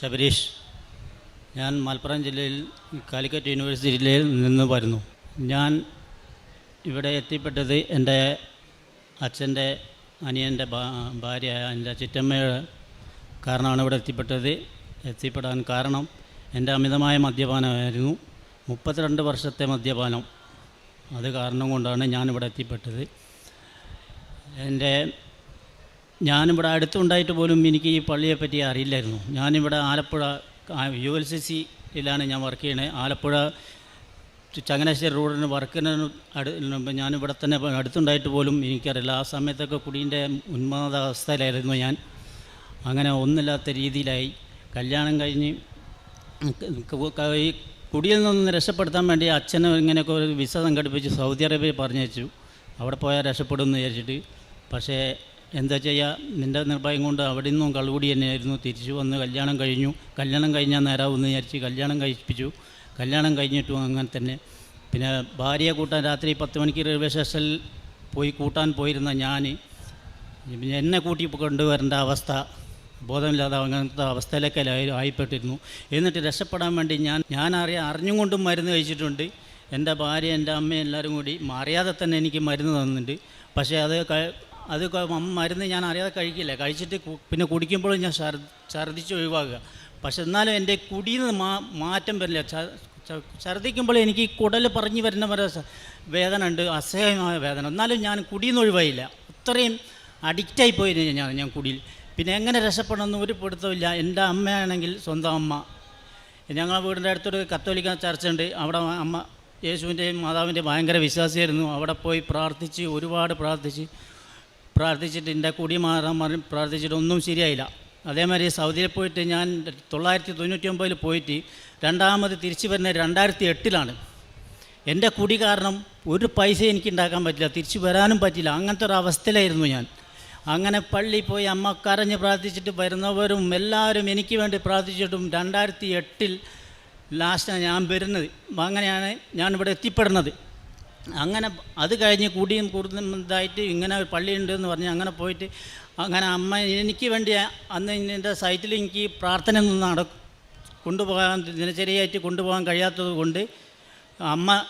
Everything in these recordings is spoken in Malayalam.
ശബരീഷ് ഞാൻ മലപ്പുറം ജില്ലയിൽ കാലിക്കറ്റ് യൂണിവേഴ്സിറ്റിയിൽ നിന്ന് വരുന്നു. ഞാൻ ഇവിടെ എത്തിപ്പെട്ടത് എന്റെ അച്ഛന്റെ അനിയന്റെ ഭാര്യയായ ഭാര്യ എന്റെ ചിറ്റമ്മയുടെ കാരണമാണ് ഇവിടെ എത്തിപ്പെട്ടത്. എത്തിപ്പെടാൻ കാരണം എന്റെ അമിതമായ മദ്യപാനമായിരുന്നു. മുപ്പത്തിരണ്ട് വർഷത്തെ മദ്യപാനം. അത് കാരണം കൊണ്ടാണ് ഞാനിവിടെ എത്തിപ്പെട്ടത്. എന്റെ ഞാനിവിടെ അടുത്തുണ്ടായിട്ട് പോലും എനിക്ക് ഈ പള്ളിയെപ്പറ്റി അറിയില്ലായിരുന്നു. ഞാനിവിടെ ആലപ്പുഴ യു എൽ സി സിയിലാണ് ഞാൻ വർക്ക് ചെയ്യണത് ആലപ്പുഴ ചങ്ങനാശ്ശേരി റോഡിന് വർക്കിന് അടു ഞാനിവിടെ തന്നെ അടുത്തുണ്ടായിട്ട് പോലും എനിക്കറിയില്ല. ആ സമയത്തൊക്കെ കുടീന്റെ ഉന്മാദാവസ്ഥയിലായിരുന്നു ഞാൻ. അങ്ങനെ ഒന്നില്ലാത്ത രീതിയിലായി. കല്യാണം കഴിഞ്ഞ് കുടിയിൽ നിന്ന് രക്ഷപ്പെടുത്താൻ വേണ്ടി അച്ഛനും ഇങ്ങനെയൊക്കെ ഒരു വിസ സംഘടിപ്പിച്ച് സൗദി അറേബ്യ പറഞ്ഞയച്ചു. അവിടെ പോയാൽ രക്ഷപ്പെടും എന്ന് വിചാരിച്ചിട്ട്. പക്ഷേ എന്താ ചെയ്യുക നിന്റെ നിർഭയം കൊണ്ട് അവിടെ നിന്നും കള്ളുകൂടി തന്നെയായിരുന്നു. തിരിച്ചു വന്ന് കല്യാണം കഴിഞ്ഞു. കല്യാണം കഴിഞ്ഞാൽ നേരാവുമെന്ന് വിചാരിച്ച് കല്യാണം കഴിപ്പിച്ചു. കല്യാണം കഴിഞ്ഞിട്ടും അങ്ങനെ തന്നെ. പിന്നെ ഭാര്യയെ കൂട്ടാൻ രാത്രി പത്ത് മണിക്ക് റെയിൽവേ സ്റ്റേഷനിൽ പോയി കൂട്ടാൻ പോയിരുന്ന ഞാൻ എന്നെ കൂട്ടി കൊണ്ടുവരേണ്ട അവസ്ഥ ബോധമില്ലാതെ അങ്ങനത്തെ അവസ്ഥയിലൊക്കെ ആയിപ്പെട്ടിരുന്നു. എന്നിട്ട് രക്ഷപ്പെടാൻ വേണ്ടി ഞാൻ ഞാൻ അറിയാൻ അറിഞ്ഞും കൊണ്ടും മരുന്ന് കഴിച്ചിട്ടുണ്ട്. എന്റെ ഭാര്യ എന്റെ അമ്മ എല്ലാവരും കൂടി അറിയാതെ തന്നെ എനിക്ക് മരുന്ന് തന്നിട്ടുണ്ട്. പക്ഷേ അത് അത് മരുന്ന് ഞാൻ അറിയാതെ കഴിക്കില്ല. കഴിച്ചിട്ട് പിന്നെ കുടിക്കുമ്പോഴും ഞാൻ ഛർ ഛർദ്ദിച്ച് ഒഴിവാക്കുക. പക്ഷെ എന്നാലും എന്റെ കുടിയിൽ നിന്ന് മാ മാറ്റം വരില്ല. ഛർദ്ദിക്കുമ്പോൾ എനിക്ക് കുടൽ പറഞ്ഞു വരുന്ന വരെ വേദന ഉണ്ട് അസഹ്യമായ വേദന. എന്നാലും ഞാൻ കുടിയിൽ നിന്ന് ഒഴിവായില്ല. അത്രയും അഡിക്റ്റായി പോയിരുന്നു ഞാൻ ഞാൻ കുടിയിൽ. പിന്നെ എങ്ങനെ രക്ഷപ്പെടണമെന്ന് ഒരു പിടുത്തമില്ല എന്റെ അമ്മയാണെങ്കിൽ സ്വന്തം അമ്മ. ഞങ്ങളുടെ വീടിന്റെ അടുത്തൊരു കത്തോലിക്ക ചർച്ചുണ്ട്. അവിടെ അമ്മ യേശുവിന്റെയും മാതാവിന്റെയും ഭയങ്കര വിശ്വാസിയായിരുന്നു. അവിടെ പോയി പ്രാർത്ഥിച്ച് ഒരുപാട് പ്രാർത്ഥിച്ച് പ്രാർത്ഥിച്ചിട്ട് എന്റെ കൂടി മാറാൻ മാറി പ്രാർത്ഥിച്ചിട്ട് ഒന്നും ശരിയായില്ല. അതേമാതിരി സൗദിയിൽ പോയിട്ട് ഞാൻ തൊള്ളായിരത്തി തൊണ്ണൂറ്റി ഒമ്പതിൽ പോയിട്ട് രണ്ടാമത് തിരിച്ചു വരുന്നത് രണ്ടായിരത്തി എട്ടിലാണ് എന്റെ കുടി കാരണം ഒരു പൈസ എനിക്ക് ഉണ്ടാക്കാൻ പറ്റില്ല തിരിച്ചു വരാനും പറ്റില്ല അങ്ങനത്തെ ഒരു അവസ്ഥയിലായിരുന്നു ഞാൻ. അങ്ങനെ പള്ളി പോയി അമ്മ കരഞ്ഞ് പ്രാർത്ഥിച്ചിട്ട് വരുന്നവരും എല്ലാവരും എനിക്ക് വേണ്ടി പ്രാർത്ഥിച്ചിട്ടും രണ്ടായിരത്തി എട്ടിൽ ലാസ്റ്റാണ് ഞാൻ വരുന്നത്. അങ്ങനെയാണ് ഞാനിവിടെ എത്തിപ്പെടുന്നത്. അങ്ങനെ അത് കഴിഞ്ഞ് കൂടിയും കൂടുതലും ഇതായിട്ട് ഇങ്ങനെ ഒരു പള്ളിയുണ്ട് എന്ന് പറഞ്ഞ് അങ്ങനെ പോയിട്ട് അങ്ങനെ അമ്മ എനിക്ക് വേണ്ടി അന്ന് എന്റെ സൈറ്റിൽ എനിക്ക് പ്രാർത്ഥന ഒന്നും നട കൊണ്ടുപോകാൻ ദിനചര്യയായിട്ട് കൊണ്ടുപോകാൻ കഴിയാത്തത് കൊണ്ട് അമ്മ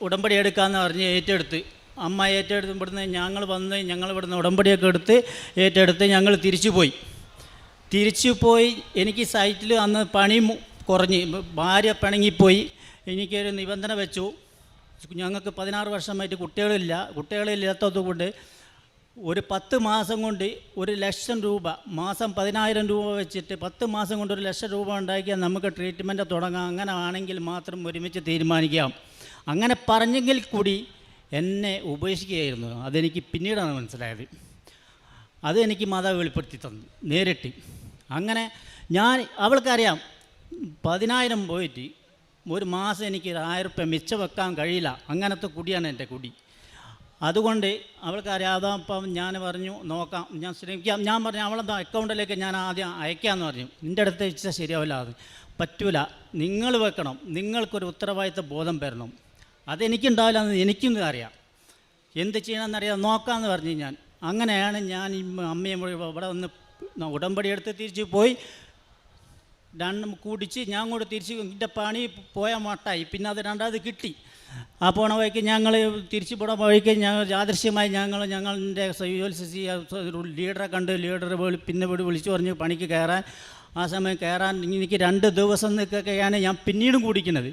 ഉടമ്പടി എടുക്കാമെന്ന് പറഞ്ഞ് ഏറ്റെടുത്ത്. അമ്മ ഏറ്റെടുത്ത് ഇവിടുന്ന് ഞങ്ങൾ വന്ന് ഞങ്ങൾ ഇവിടുന്ന് ഉടമ്പടിയൊക്കെ എടുത്ത് ഏറ്റെടുത്ത് ഞങ്ങൾ തിരിച്ചു പോയി തിരിച്ചു പോയി എനിക്ക് സൈറ്റിൽ അന്ന് പണി കുറഞ്ഞ്. ഭാര്യ പിണങ്ങിപ്പോയി. എനിക്കൊരു നിബന്ധന വെച്ചു. ഞങ്ങൾക്ക് പതിനാറ് വർഷമായിട്ട് കുട്ടികളില്ല. കുട്ടികളില്ലാത്തതുകൊണ്ട് ഒരു പത്ത് മാസം കൊണ്ട് ഒരു ലക്ഷം രൂപ മാസം പതിനായിരം രൂപ വെച്ചിട്ട് പത്ത് മാസം കൊണ്ട് ഒരു ലക്ഷം രൂപ ഉണ്ടാക്കിയാൽ നമുക്ക് ട്രീറ്റ്മെന്റ് തുടങ്ങാം. അങ്ങനെ ആണെങ്കിൽ മാത്രം ഒരുമിച്ച് തീരുമാനിക്കാം. അങ്ങനെ പറഞ്ഞെങ്കിൽ കൂടി എന്നെ ഉപേക്ഷിക്കുകയായിരുന്നു. അതെനിക്ക് പിന്നീടാണ് മനസ്സിലായത്. അതെനിക്ക് മാതാവ് വെളിപ്പെടുത്തി തന്നു നേരിട്ട്. അങ്ങനെ ഞാൻ അവൾക്കറിയാം പതിനായിരം പോയിട്ട് ഒരു മാസം എനിക്ക് ഒരു ആയിരം റുപ്യ മിച്ചം വെക്കാൻ കഴിയില്ല. അങ്ങനത്തെ കുടിയാണ് എന്റെ കുടി. അതുകൊണ്ട് അവൾക്കറിയാം അതപ്പം ഞാൻ പറഞ്ഞു നോക്കാം. ഞാൻ ശ്രമിക്കാം. ഞാൻ പറഞ്ഞു അവളെന്താ അക്കൗണ്ടിലേക്ക് ഞാൻ ആദ്യം അയക്കാമെന്ന് പറഞ്ഞു. നിന്റെ അടുത്ത് വെച്ചാൽ ശരിയാവില്ല അത്. പറ്റൂല. നിങ്ങൾ വെക്കണം. നിങ്ങൾക്കൊരു ഉത്തരവാദിത്ത ബോധം വരണം. അതെനിക്കുണ്ടാവില്ല എന്ന് എനിക്കും അറിയാം. എന്ത് ചെയ്യണമെന്നറിയാം. നോക്കാമെന്ന് പറഞ്ഞു ഞാൻ. അങ്ങനെയാണ് ഞാൻ ഈ അമ്മയും ഇവിടെ വന്ന് ഉടമ്പടി എടുത്ത് തിരിച്ച് പോയി. രണ്ടും കുടിച്ച് ഞാൻ കൂടെ തിരിച്ച് എന്റെ പണി പോയ മട്ടായി. പിന്നെ അത് രണ്ടാമത് കിട്ടി. ആ പോണ വഴിക്ക് ഞങ്ങൾ തിരിച്ച് പോണ വഴിക്ക് ഞങ്ങൾ യാദൃശ്യമായി ഞങ്ങൾ ഞങ്ങളുടെ സി ലീഡറെ കണ്ട് ലീഡർ പിന്നെ വീട് വിളിച്ചു പറഞ്ഞ് പണിക്ക് കയറാൻ ആ സമയം കയറാൻ എനിക്ക് രണ്ട് ദിവസം നിൽക്കുകയാണ് ഞാൻ പിന്നീടും കുടിക്കുന്നത്.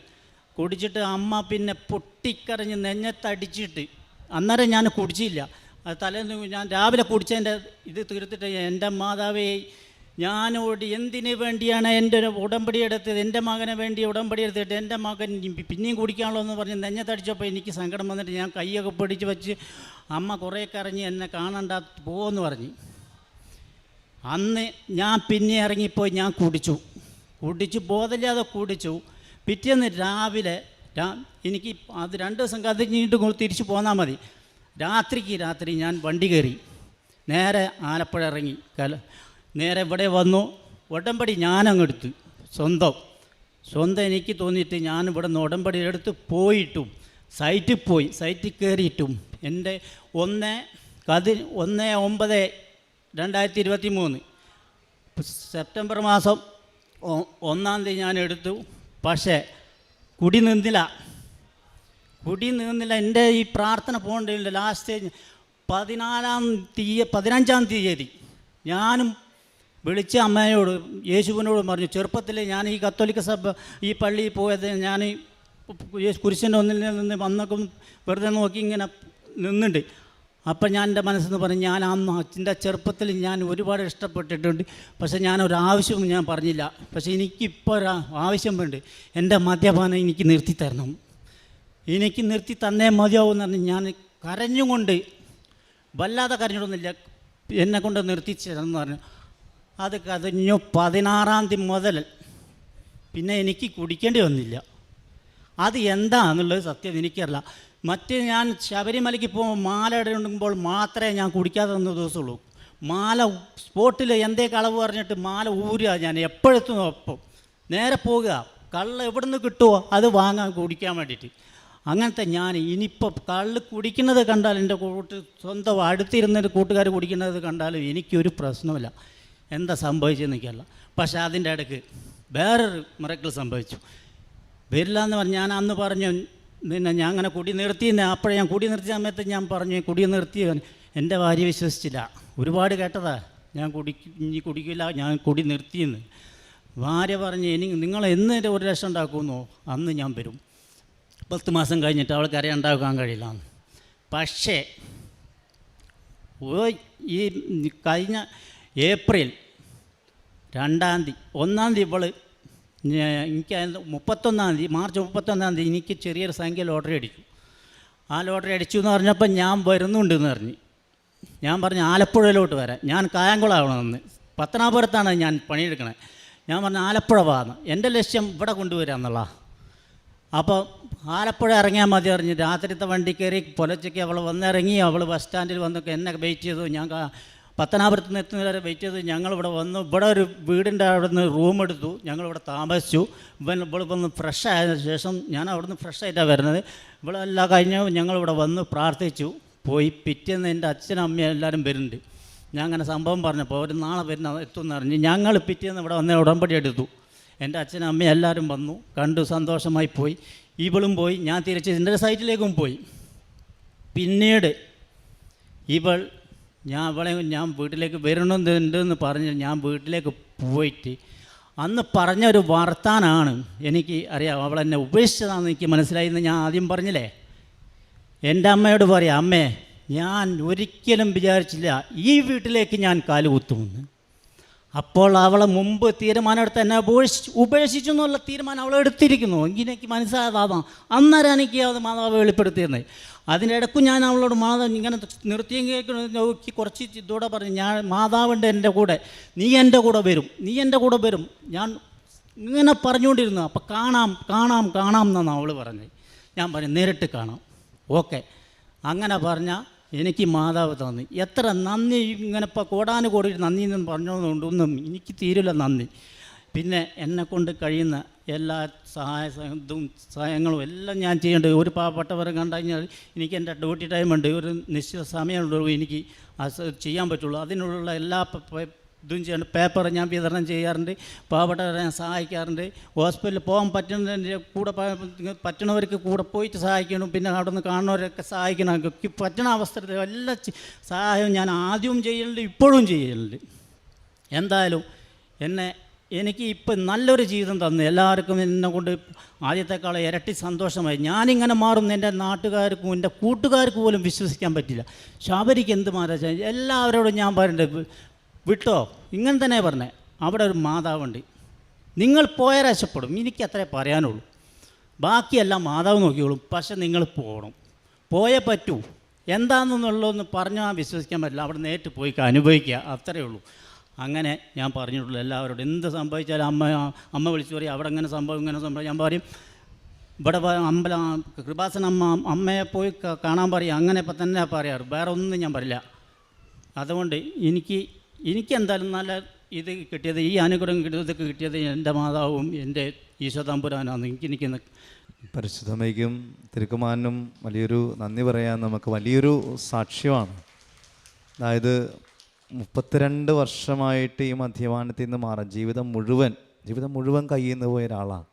കുടിച്ചിട്ട് അമ്മ പിന്നെ പൊട്ടിക്കറിഞ്ഞ് നെഞ്ഞത്തടിച്ചിട്ട് അന്നേരം ഞാൻ കുടിച്ചില്ല. അത് തലേന്ന് ഞാൻ രാവിലെ കുടിച്ചതിന്റെ ഇത് തീർത്തിട്ട് എന്റെ മാതാവേ ഞാനോട് എന്തിനു വേണ്ടിയാണ് എന്റെ ഒരു ഉടമ്പടി എടുത്തത്? എന്റെ മകനെ വേണ്ടി ഉടമ്പടി എടുത്തിട്ട് എന്റെ മകൻ പിന്നെയും കുടിക്കാനുള്ളൂ എന്ന് പറഞ്ഞ് നെഞ്ഞത്തടിച്ചപ്പോൾ എനിക്ക് സങ്കടം വന്നിട്ട് ഞാൻ കൈയൊക്കെ പിടിച്ച് വെച്ച് അമ്മ കുറേ കറങ്ങി എന്നെ കാണണ്ട പോകുമെന്ന് പറഞ്ഞു. അന്ന് ഞാൻ പിന്നെ ഇറങ്ങിപ്പോയി ഞാൻ കുടിച്ചു. കുടിച്ചു ബോധമില്ലാതെ കുടിച്ചു. പിറ്റേന്ന് രാവിലെ എനിക്ക് അത് രണ്ട് ദിവസം കത്തിഞ്ഞിട്ട് തിരിച്ചു പോന്നാൽ മതി. രാത്രിക്ക് രാത്രി ഞാൻ വണ്ടി കയറി. നേരെ ആലപ്പുഴ ഇറങ്ങി. കല നേരെ ഇവിടെ വന്നു. ഉടമ്പടി ഞാനങ്ങെടുത്ത്. സ്വന്തം. സ്വന്തം എനിക്ക് തോന്നിയിട്ട് ഞാൻ ഇവിടെ നിന്ന് ഉടമ്പടി എടുത്ത് പോയിട്ടും സൈറ്റിൽ പോയി സൈറ്റിൽ കയറിയിട്ടും എന്റെ ഒന്ന് കതി ഒന്ന് ഒമ്പത് രണ്ടായിരത്തി ഇരുപത്തി മൂന്ന് സെപ്റ്റംബർ മാസം ഒന്നാം തീയതി ഞാൻ എടുത്തു പക്ഷേ കുടി നിന്നില്ല. കുടി നിന്നില്ല. എന്റെ ഈ പ്രാർത്ഥന പോകേണ്ടതില്ല ലാസ്റ്റ് പതിനാലാം തീയതി പതിനഞ്ചാം തീയതി ഞാനും വിളിച്ച അമ്മയോട് യേശുവിനോട് പറഞ്ഞു ചെറുപ്പത്തിൽ ഞാൻ ഈ കത്തോലിക്ക സഭ ഈ പള്ളിയിൽ പോയത് ഞാൻ കുരിശിന്റെ ഒന്നിൽ നിന്ന് വന്നൊക്കെ വെറുതെ നോക്കി ഇങ്ങനെ നിന്നുണ്ട് അപ്പം ഞാൻ എന്റെ മനസ്സെന്ന് പറഞ്ഞു ഞാൻ അന്ന് അച്ഛന്റെ ചെറുപ്പത്തിൽ ഞാൻ ഒരുപാട് ഇഷ്ടപ്പെട്ടിട്ടുണ്ട്. പക്ഷേ ഞാൻ ഒരു ആവശ്യവും ഞാൻ പറഞ്ഞില്ല. പക്ഷേ എനിക്കിപ്പോൾ ഒരു ആവശ്യം വേണ്ട എന്റെ മദ്യപാനം എനിക്ക് നിർത്തി തരണം. എനിക്ക് നിർത്തി തന്നേ മതിയാവും എന്ന് ഞാൻ കരഞ്ഞുകൊണ്ട് വല്ലാതെ കരഞ്ഞിട്ടൊന്നുമില്ല. എന്നെ കൊണ്ട് എന്ന് പറഞ്ഞു. അത് കഴിഞ്ഞു പതിനാറാം തീയതി മുതൽ പിന്നെ എനിക്ക് കുടിക്കേണ്ടി വന്നില്ല. അത് എന്താണെന്നുള്ളത് സത്യം എനിക്കറിയില്ല. മറ്റ് ഞാൻ ശബരിമലയ്ക്ക് പോകുമ്പോൾ മാല ഇടുമ്പോൾ മാത്രമേ ഞാൻ കുടിക്കാതെ തന്ന ദിവസമുള്ളൂ. മാല സ്പോട്ടിൽ എന്തേ കളവ് പറഞ്ഞിട്ട് മാല ഊരുക ഞാൻ എപ്പോഴത്തും ഒപ്പം. നേരെ പോകുക കള്ള് എവിടുന്ന് കിട്ടുമോ അത് വാങ്ങാൻ കുടിക്കാൻ വേണ്ടിയിട്ട്. അങ്ങനത്തെ ഞാൻ ഇനിയിപ്പോൾ കള്ള് കുടിക്കുന്നത് കണ്ടാൽ എന്റെ കൂട്ട് സ്വന്തം അടുത്തിരുന്നൊരു കൂട്ടുകാർ കുടിക്കുന്നത് കണ്ടാലും എനിക്കൊരു പ്രശ്നമില്ല എന്താ സംഭവിച്ചതെന്ന് എനിക്കല്ല പക്ഷേ അതിന്റെ ഇടയ്ക്ക് വേറൊരു മിറക്കിൾ സംഭവിച്ചു. വരില്ല എന്ന് പറഞ്ഞ് ഞാൻ അന്ന് പറഞ്ഞു പിന്നെ ഞാൻ അങ്ങനെ കുടി നിർത്തിയെന്ന് അപ്പോഴേ ഞാൻ കുടി നിർത്തിയ സമയത്ത് ഞാൻ പറഞ്ഞു കുടി നിർത്തി എന്റെ ഭാര്യ വിശ്വസിച്ചില്ല. ഒരുപാട് കേട്ടതാ. ഞാൻ കുടി ഇനി കുടിക്കില്ല ഞാൻ കുടി നിർത്തിയെന്ന്. ഭാര്യ പറഞ്ഞ് ഇനി നിങ്ങൾ എന്ന് ഒരു ലക്ഷം ഉണ്ടാക്കുമെന്നോ? അന്ന് ഞാൻ വരും. പത്ത് മാസം കഴിഞ്ഞിട്ട് അവൾക്ക് അറിയാൻ ഉണ്ടാക്കാൻ കഴിയില്ല പക്ഷേ ഈ കഴിഞ്ഞ ഏപ്രിൽ രണ്ടാം തീയതി ഒന്നാം തീയതി ഇവൾ എനിക്ക് മുപ്പത്തൊന്നാം തീയതി മാർച്ച് മുപ്പത്തൊന്നാം തീയതി എനിക്ക് ചെറിയൊരു സംഖ്യ ലോട്ടറി അടിച്ചു. ആ ലോട്ടറി അടിച്ചു എന്ന് പറഞ്ഞപ്പോൾ ഞാൻ വരുന്നുണ്ട് എന്ന് പറഞ്ഞു. ഞാൻ പറഞ്ഞു ആലപ്പുഴയിലോട്ട് വരാം. ഞാൻ കായംകുളമാവണമെന്ന് പത്തനാപുരത്താണ് ഞാൻ പണിയെടുക്കണത് ഞാൻ പറഞ്ഞു ആലപ്പുഴ വാന്ന് എന്റെ ലക്ഷ്യം ഇവിടെ കൊണ്ടുവരിക എന്നുള്ള. അപ്പോൾ ആലപ്പുഴ ഇറങ്ങിയാൽ മതി അറിഞ്ഞ് രാത്രിത്തെ വണ്ടി കയറി പുലച്ചയ്ക്ക് അവൾ വന്നിറങ്ങി അവൾ ബസ് സ്റ്റാൻഡിൽ വന്നൊക്കെ എന്നെ വെയിറ്റ് ചെയ്തു. ഞാൻ പത്തനാപുരത്ത് നിന്ന് എത്തുന്നവരെ വെയിറ്റ് ചെയ്ത് ഞങ്ങളിവിടെ വന്നു. ഇവിടെ ഒരു വീടിന്റെ അവിടെ നിന്ന് റൂം എടുത്തു. ഞങ്ങളിവിടെ താമസിച്ചു. ഇവൻ ഇവിടെ വന്ന് ഫ്രഷ് ആയതിനു ശേഷം ഞാൻ അവിടുന്ന് ഫ്രഷ് ആയിട്ടാണ് വരുന്നത്. ഇവിടെ എല്ലാം കഴിഞ്ഞ് ഞങ്ങളിവിടെ വന്ന് പ്രാർത്ഥിച്ചു. പോയി. പിറ്റേന്ന് എന്റെ അച്ഛനും അമ്മയും എല്ലാവരും വരുന്നുണ്ട്. ഞാൻ അങ്ങനെ സംഭവം പറഞ്ഞപ്പോൾ അവർ നാളെ വരുന്ന എത്തുമെന്ന് അറിഞ്ഞ് ഞങ്ങൾ പിറ്റേന്ന് ഇവിടെ വന്ന് ഉടമ്പടി എടുത്തു. എന്റെ അച്ഛനും അമ്മയും എല്ലാവരും വന്നു. കണ്ടു സന്തോഷമായി പോയി. ഇവളും പോയി. ഞാൻ തിരിച്ച് എന്റെ സൈറ്റിലേക്കും പോയി. പിന്നീട് ഇവൾ ഞാൻ അവളെ ഞാൻ വീട്ടിലേക്ക് വരണമെന്നുണ്ടെന്ന് പറഞ്ഞ് ഞാൻ വീട്ടിലേക്ക് പോയിട്ട് അന്ന് പറഞ്ഞ ഒരു വർത്താനാണ് എനിക്ക് അറിയാം. അവൾ എന്നെ ഉപേക്ഷിച്ചതാണെന്ന് എനിക്ക് മനസ്സിലായി എന്ന് ഞാൻ ആദ്യം പറഞ്ഞില്ലേ? എന്റെ അമ്മയോട് പറയാം അമ്മേ ഞാൻ ഒരിക്കലും വിചാരിച്ചില്ല ഈ വീട്ടിലേക്ക് ഞാൻ കാലുകുത്തുമെന്ന് അപ്പോൾ അവളെ മുമ്പ് തീരുമാനം എടുത്ത് എന്നെ ഉപേക്ഷിച്ചു ഉപേക്ഷിച്ചു എന്നുള്ള തീരുമാനം അവൾ എടുത്തിരിക്കുന്നു. എങ്കിൽ എനിക്ക് മനസ്സിലായതാവാം അന്നേരം എനിക്ക് അത് മാതാവ് വെളിപ്പെടുത്തിയിരുന്നത് അതിന്റെ ഇടയ്ക്ക് ഞാൻ അവളോട് മാതാവ് ഇങ്ങനെ നിർത്തിയെങ്കിൽ നോക്കി കുറച്ച് ഇതോടെ പറഞ്ഞു ഞാൻ മാതാവുണ്ട് എന്റെ കൂടെ നീ എന്റെ കൂടെ വരും നീ എന്റെ കൂടെ വരും. ഞാൻ ഇങ്ങനെ പറഞ്ഞുകൊണ്ടിരുന്നു. അപ്പം കാണാം കാണാം കാണാം എന്നാണ് അവൾ പറഞ്ഞത്. ഞാൻ പറഞ്ഞു നേരിട്ട് കാണാം. ഓക്കെ. അങ്ങനെ പറഞ്ഞാൽ എനിക്ക് മാതാവ് തന്നു. എത്ര നന്ദി ഇങ്ങനെ ഇപ്പോൾ കോടാനുകോടി നന്ദി എന്ന് പറഞ്ഞതുകൊണ്ടൊന്നും എനിക്ക് തീരില്ല നന്ദി. പിന്നെ എന്നെ കൊണ്ട് കഴിയുന്ന എല്ലാ സഹായ ഇതും സഹായങ്ങളും എല്ലാം ഞാൻ ചെയ്യേണ്ടത് ഒരു പാവപ്പെട്ടവരെ കണ്ടു കഴിഞ്ഞാൽ എനിക്ക് എന്റെ ഡ്യൂട്ടി ടൈമുണ്ട്. ഒരു നിശ്ചിത സമയമുള്ളൂ എനിക്ക് ചെയ്യാൻ പറ്റുള്ളൂ. അതിനുള്ള എല്ലാ ഇതും ചെയ്യാണ്ട്. പേപ്പർ ഞാൻ വിതരണം ചെയ്യാറുണ്ട്. പാവപ്പെട്ടവരെ ഞാൻ സഹായിക്കാറുണ്ട്. ഹോസ്പിറ്റലിൽ പോകാൻ പറ്റുന്നതിന്റെ കൂടെ പറ്റണവർക്ക് കൂടെ പോയിട്ട് സഹായിക്കണം. പിന്നെ അവിടെ നിന്ന് കാണുന്നവരൊക്കെ സഹായിക്കണം. പറ്റണ അവസരത്തിൽ എല്ലാ സഹായവും ഞാൻ ആദ്യവും ചെയ്യലുണ്ട് ഇപ്പോഴും ചെയ്യലുണ്ട്. എന്തായാലും എന്നെ എനിക്ക് ഇപ്പം നല്ലൊരു ജീവിതം തന്നു. എല്ലാവർക്കും എന്നെ കൊണ്ട് ആദ്യത്തെക്കാളെ ഇരട്ടി സന്തോഷമായി. ഞാനിങ്ങനെ മാറും. എന്റെ നാട്ടുകാർക്കും എന്റെ കൂട്ടുകാർക്ക് പോലും വിശ്വസിക്കാൻ പറ്റില്ല. ശബരിക്ക് എന്ത് മാറാ എല്ലാവരോടും ഞാൻ പറയണ്ടത് വിട്ടോ? ഇങ്ങനെ തന്നെ പറഞ്ഞേ. അവിടെ ഒരു മാതാവുണ്ട്. നിങ്ങൾ പോയാൽ രക്ഷപ്പെടും. എനിക്ക് അത്രേ പറയാനുള്ളൂ. ബാക്കിയെല്ലാം മാതാവ് നോക്കിയോളും പക്ഷെ നിങ്ങൾ പോകണം പോയേ പറ്റൂ. പറഞ്ഞു പറഞ്ഞാൽ വിശ്വസിക്കാൻ പറ്റില്ല. അവിടെ നേരിട്ട് പോയി അനുഭവിക്കുക. അത്രയേ ഉള്ളൂ. അങ്ങനെ ഞാൻ പറഞ്ഞിട്ടുള്ളൂ എല്ലാവരോടും. എന്ത് സംഭവിച്ചാലും അമ്മ അമ്മ വിളിച്ചു പറയും അവിടെ അങ്ങനെ സംഭവം ഇങ്ങനെ സംഭവം. ഞാൻ പറയും ഇവിടെ അമ്പല അമ്പലം കൃപാസന അമ്മ അമ്മയെ പോയി കാണാൻ പറയും. അങ്ങനെ ഇപ്പം തന്നെ പറയാറ്. വേറെ ഒന്നും ഞാൻ പറയില്ല. അതുകൊണ്ട് എനിക്ക് എനിക്ക് എന്തായാലും നല്ല ഇത് കിട്ടിയത് ഈ അനുഗ്രഹം കിട്ടിയത് കിട്ടിയത് എന്റെ മാതാവും എന്റെ ഈശോ എനിക്ക് എനിക്ക് പരിശുദ്ധമയ്ക്കും തിരുക്കുമാനും വലിയൊരു നന്ദി പറയാൻ നമുക്ക് വലിയൊരു സാക്ഷ്യമാണ്. അതായത് മുപ്പത്തിരണ്ട് വർഷമായിട്ട് ഈ മദ്യപാനത്തിൽ നിന്ന് മാറാൻ ജീവിതം മുഴുവൻ ജീവിതം മുഴുവൻ കയ്യിൽ നിന്ന് പോയ ഒരാളാണ്.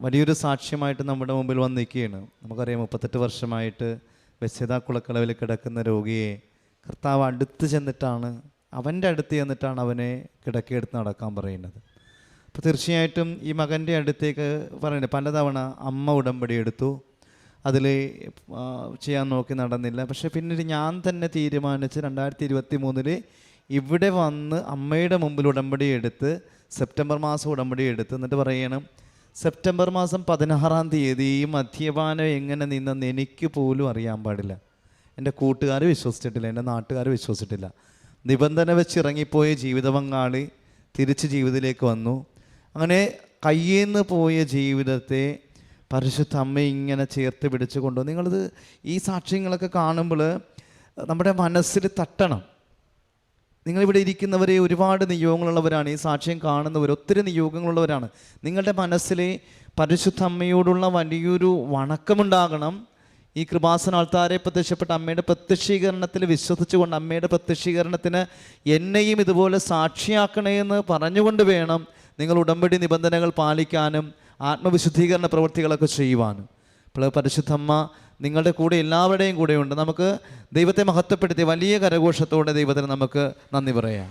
വലിയൊരു സാക്ഷ്യമായിട്ട് നമ്മുടെ മുമ്പിൽ വന്ന് നിൽക്കുകയാണ്. നമുക്കറിയാം മുപ്പത്തെട്ട് വർഷമായിട്ട് വ്യസ്യതാ കുളക്കളവിൽ കിടക്കുന്ന രോഗിയെ കർത്താവ് അടുത്ത് ചെന്നിട്ടാണ് അവന്റെ അടുത്ത് ചെന്നിട്ടാണ് അവനെ കിടക്കിയെടുത്ത് നടക്കാൻ പറയുന്നത്. അപ്പോൾ തീർച്ചയായിട്ടും ഈ മകന്റെ അടുത്തേക്ക് പറയുന്നത് പലതവണ അമ്മ ഉടമ്പടി എടുത്തു. അതിൽ ചെയ്യാൻ നോക്കി നടന്നില്ല. പക്ഷേ പിന്നീട് ഞാൻ തന്നെ തീരുമാനിച്ച് രണ്ടായിരത്തി ഇരുപത്തി മൂന്നിൽ ഇവിടെ വന്ന് അമ്മയുടെ മുമ്പിൽ ഉടമ്പടി എടുത്ത് സെപ്റ്റംബർ മാസം ഉടമ്പടി എടുത്ത് എന്നിട്ട് പറയണം സെപ്റ്റംബർ മാസം പതിനാറാം തീയതി ഈ മദ്യപാനം എങ്ങനെ നിന്നെന്ന് എനിക്ക് പോലും അറിയാൻ പാടില്ല. എന്റെ കൂട്ടുകാർ വിശ്വസിച്ചിട്ടില്ല എന്റെ നാട്ടുകാർ വിശ്വസിച്ചിട്ടില്ല. നിബന്ധന വെച്ചിറങ്ങിപ്പോയ ജീവിത പങ്കാളി തിരിച്ച് ജീവിതത്തിലേക്ക് വന്നു. അങ്ങനെ കയ്യേന്ന് പോയ ജീവിതത്തെ പരിശുദ്ധ അമ്മ ഇങ്ങനെ ചേർത്ത് പിടിച്ചു കൊണ്ടുവന്നു നിങ്ങളിത് ഈ സാക്ഷ്യങ്ങളൊക്കെ കാണുമ്പോൾ നമ്മുടെ മനസ്സിൽ തട്ടണം. നിങ്ങളിവിടെ ഇരിക്കുന്നവരെ ഒരുപാട് നിയോഗങ്ങളുള്ളവരാണ്. ഈ സാക്ഷ്യം കാണുന്നവർ ഒത്തിരി നിയോഗങ്ങളുള്ളവരാണ്. നിങ്ങളുടെ മനസ്സിലെ പരിശുദ്ധ അമ്മയോടുള്ള വലിയൊരു വണക്കമുണ്ടാകണം. ഈ കൃപാസന ആൾത്താരെ പ്രത്യക്ഷപ്പെട്ട അമ്മയുടെ പ്രത്യക്ഷീകരണത്തിൽ വിശ്വസിച്ചുകൊണ്ട് അമ്മയുടെ പ്രത്യക്ഷീകരണത്തിന് എന്നെയും ഇതുപോലെ സാക്ഷിയാക്കണേ എന്ന് പറഞ്ഞുകൊണ്ട് വേണം നിങ്ങൾ ഉടമ്പടി നിബന്ധനകൾ പാലിക്കാനും ആത്മവിശുദ്ധീകരണ പ്രവൃത്തികളൊക്കെ ചെയ്യുവാനും. ഇപ്പോൾ പരിശുദ്ധമ്മ നിങ്ങളുടെ കൂടെ എല്ലാവരുടെയും കൂടെയുണ്ട്. നമുക്ക് ദൈവത്തെ മഹത്വപ്പെടുത്തി വലിയ കരഘോഷത്തോടെ ദൈവത്തിന് നമുക്ക് നന്ദി പറയാം.